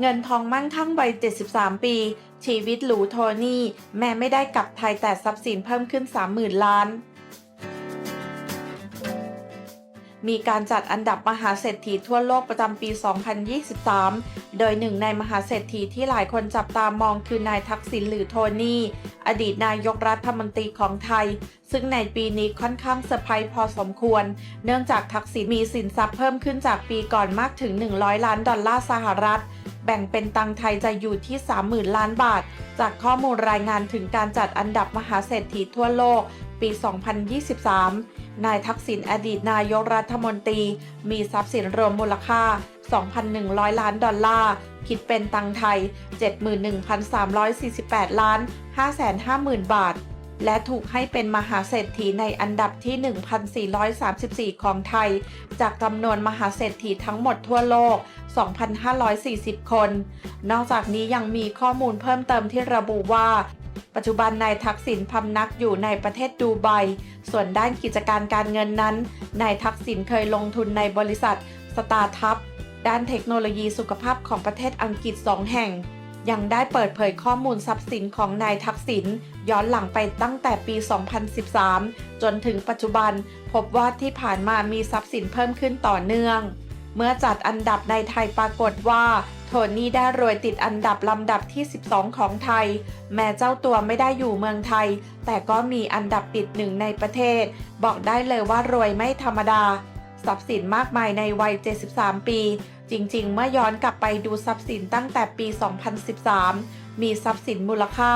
เงินทองมั่งคั่งวัย 73 ปี ชีวิตหรูโทนี่ แม้ไม่ได้กลับไทยแต่ทรัพย์สินเพิ่มขึ้น 30,000 ล้าน มีการจัดอันดับมหาเศรษฐีทั่วโลกประจำปี 2023 โดยหนึ่งในมหาเศรษฐีที่หลายคนจับตามองคือนายทักษิณหรือโทนี่ อดีตนายกรัฐมนตรีของไทย ซึ่งในปีนี้ค่อนข้างเซอร์ไพรส์พอสมควร เนื่องจากทักษิณมีสินทรัพย์เพิ่มขึ้นจากปีก่อนมากถึง 100 ล้านดอลลาร์สหรัฐ แบ่งเป็นตังไทยจะอยู่ที่ 30,000 ล้านบาท จากข้อมูลรายงานถึงการจัดอันดับมหาเศรษฐีทั่วโลก ปี 2023 นายทักษิณอดีตนายกรัฐมนตรี มีทรัพย์สินรวมมูลค่า 2,100 ล้านดอลลาร์ คิดเป็นตังไทย 71,348 ล้าน 550,000 บาท และถูกให้เป็นมหาเศรษฐีในอันดับที่ 1,434 ของไทย จากจำนวนมหาเศรษฐีทั้งหมดทั่วโลก 2,540 คน นอกจากนี้ยังมีข้อมูลเพิ่มเติมที่ระบุว่า ปัจจุบันนายทักษิณพำนักอยู่ในประเทศดูไบ ส่วนด้านกิจการการเงินนั้น นายทักษิณเคยลงทุนในบริษัทสตาร์ทัพด้านเทคโนโลยีสุขภาพของประเทศอังกฤษ 2 แห่ง ยังได้เปิดเผยข้อมูลทรัพย์สินของนายทักษิณย้อนหลังไปตั้งแต่ปี 2013 จนถึงปัจจุบัน พบว่าที่ผ่านมามีทรัพย์สินเพิ่มขึ้นต่อเนื่อง เมื่อจัดอันดับในไทยปรากฏว่าโทนี่ได้รวยติดอันดับลำดับที่ 12 ของไทย แม้เจ้าตัวไม่ได้อยู่เมืองไทย แต่ก็มีอันดับติดหนึ่งในประเทศ บอกได้เลยว่ารวยไม่ธรรมดา ทรัพย์สินมากมายในวัย 73 ปี จริงๆ เมื่อย้อนกลับไปดูทรัพย์สินตั้งแต่ปี 2013 มีทรัพย์สินมูลค่า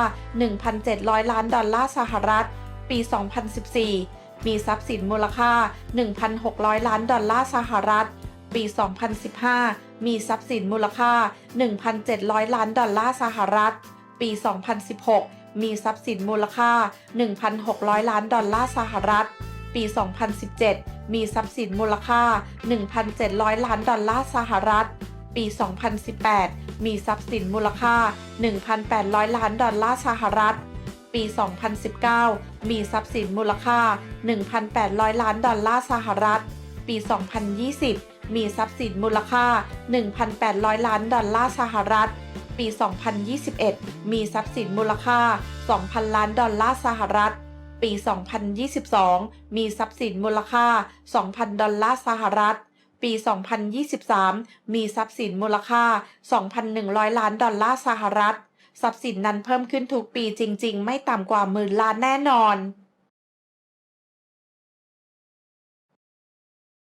1,700 ล้านดอลลาร์สหรัฐ ปี 2014 มีทรัพย์สินมูลค่า 1,600 ล้านดอลลาร์สหรัฐ ปี 2015 มีทรัพย์สินมูลค่า 1,700 ล้านดอลลาร์สหรัฐ ปี 2016 มีทรัพย์สินมูลค่า 1,600 ล้านดอลลาร์สหรัฐ ปี 2017 มีทรัพย์สินมูลค่า 1,700 ล้านดอลลาร์สหรัฐ ปี 2018 มีทรัพย์สินมูลค่า 1,800 ล้านดอลลาร์สหรัฐ ปี 2019 มีทรัพย์สินมูลค่า 1,800 ล้านดอลลาร์สหรัฐ ปี 2020 มีทรัพย์สินมูลค่า 1,800 ล้านดอลลาร์สหรัฐ ปี 2021 มีทรัพย์สินมูลค่า 2,000 ล้านดอลลาร์สหรัฐ ปี 2022 มีทรัพย์สินมูลค่า 2,000 ดอลลาร์สหรัฐ ปี 2023 มีทรัพย์สินมูลค่า 2,100 ล้านดอลลาร์สหรัฐ ทรัพย์สินนั้นเพิ่มขึ้นทุกปีจริง ๆ ไม่ต่ำกว่าหมื่นล้านแน่นอน